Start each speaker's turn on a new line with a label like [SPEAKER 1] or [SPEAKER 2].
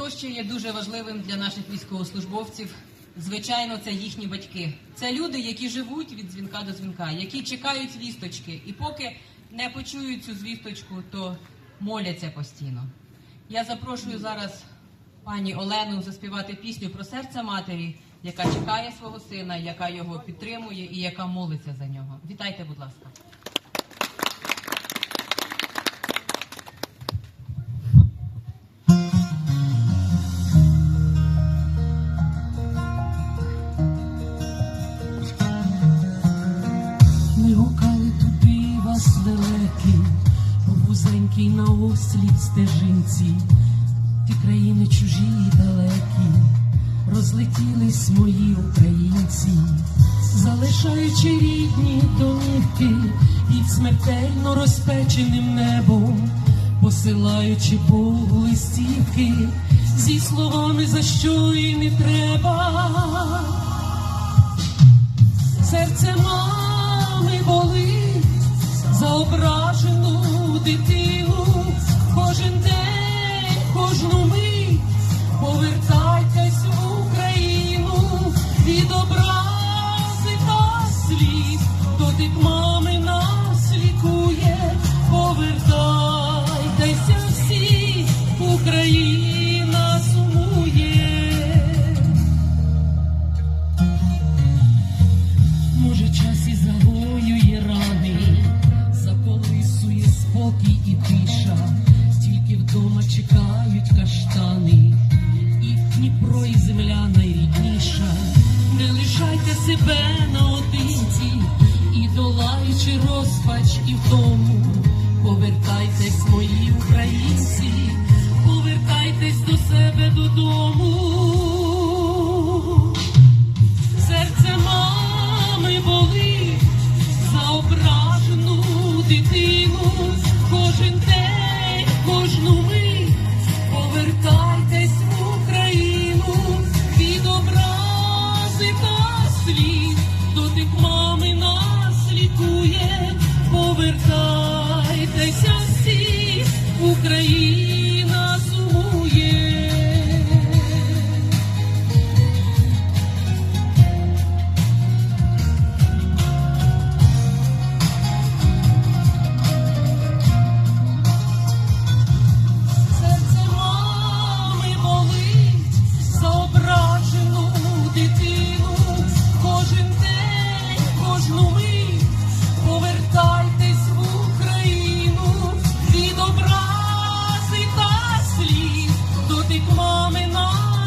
[SPEAKER 1] Хто ще є дуже важливим для наших військовослужбовців? Звичайно, це їхні батьки. Це люди, які живуть від дзвінка до дзвінка, які чекають звісточки, і поки не почують цю звісточку, то моляться постійно. Я запрошую зараз пані Олену заспівати пісню про серце матері, яка чекає свого сина, яка його підтримує і яка молиться за нього. Вітайте, будь ласка.
[SPEAKER 2] Вузенькій на ослід стежинці, ті країни чужі й далекі, розлетілись мої українці, залишаючи рідні домівки під смертельно розпеченим небом, посилаючи Богу листівки зі словами за що і не треба серце мами болить за ображену de ti. Чекають каштани, і Дніпро, і земля найрідніша. Не лишайте себе наодинці, і долаючи розпач і втому, Повертайтеся всі, Україна mom and mom.